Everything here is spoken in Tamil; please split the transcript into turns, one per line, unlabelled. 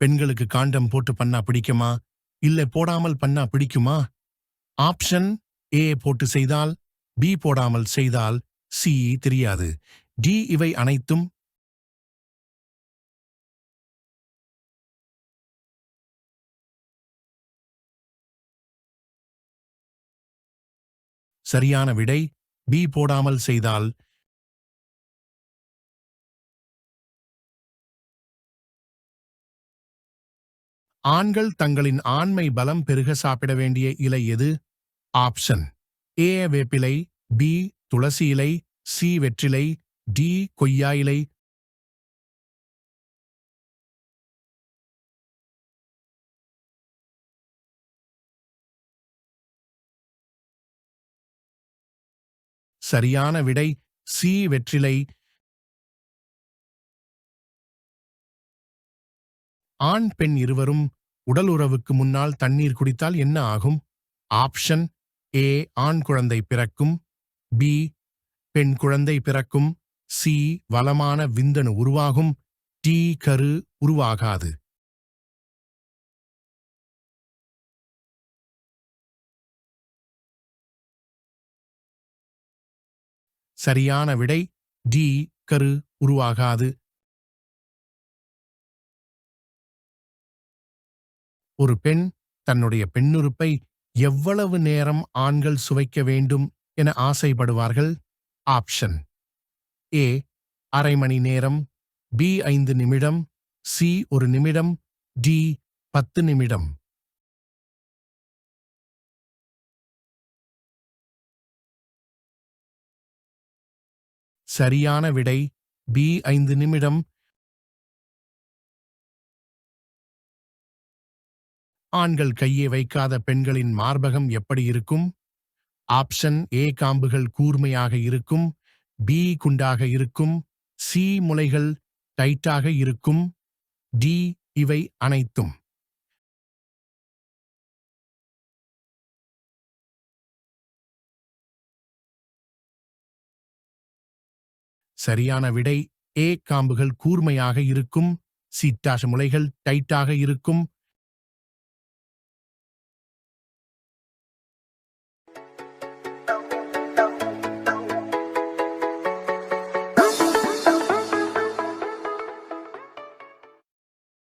பெண்களுக்கு காண்டம் போட்டு பண்ணா பிடிக்குமா? இல்லை போடாமல் பண்ணா பிடிக்குமா? ஆப்ஷன் ஏ போட்டு செய்தால் பி போடாமல் செய்தால் சி தெரியாது. டி இவை அனைத்தும் சரியான விடை. பி போடாமல் செய்தால் ஆண்கள் தங்களின் ஆண்மை பலம் பெருக சாப்பிட வேண்டிய இலை எது? ஆப்ஷன். ஏ வேப்பிலை பி துளசி இலை சி வெற்றிலை டி கொய்யா இலை. சரியான விடை சி வெற்றிலை ஆண் பெண் இருவரும் உடல் உறவுக்கு முன்னால் தண்ணீர் குடித்தால் என்ன ஆகும்? ஆப்ஷன் ஏ ஆண் குழந்தை பிறக்கும். பி பெண் குழந்தை பிறக்கும். சி வளமான விந்தணு உருவாகும். டி கரு உருவாகாது. சரியான விடை டி கரு உருவாகாது. ஒரு பெண் தன்னுடைய பெண்ணுறுப்பை எவ்வளவு நேரம் ஆண்கள் சுவைக்க வேண்டும் என ஆசைப்படுவார்கள்? ஆப்ஷன். ஏ அரை மணி நேரம் பி ஐந்து நிமிடம் சி ஒரு நிமிடம் டி பத்து நிமிடம். சரியான விடை பி ஐந்து நிமிடம் ஆண்கள் கையை வைக்காத பெண்களின் மார்பகம் எப்படி இருக்கும்? ஆப்ஷன் ஏ காம்புகள் கூர்மையாக இருக்கும். பி குண்டாக இருக்கும். சி முலைகள் டைட்டாக இருக்கும். டி இவை அனைத்தும். சரியான விடை. ஏ காம்புகள் கூர்மையாக இருக்கும். சீட்டாஷ முலைகள் டைட்டாக இருக்கும்.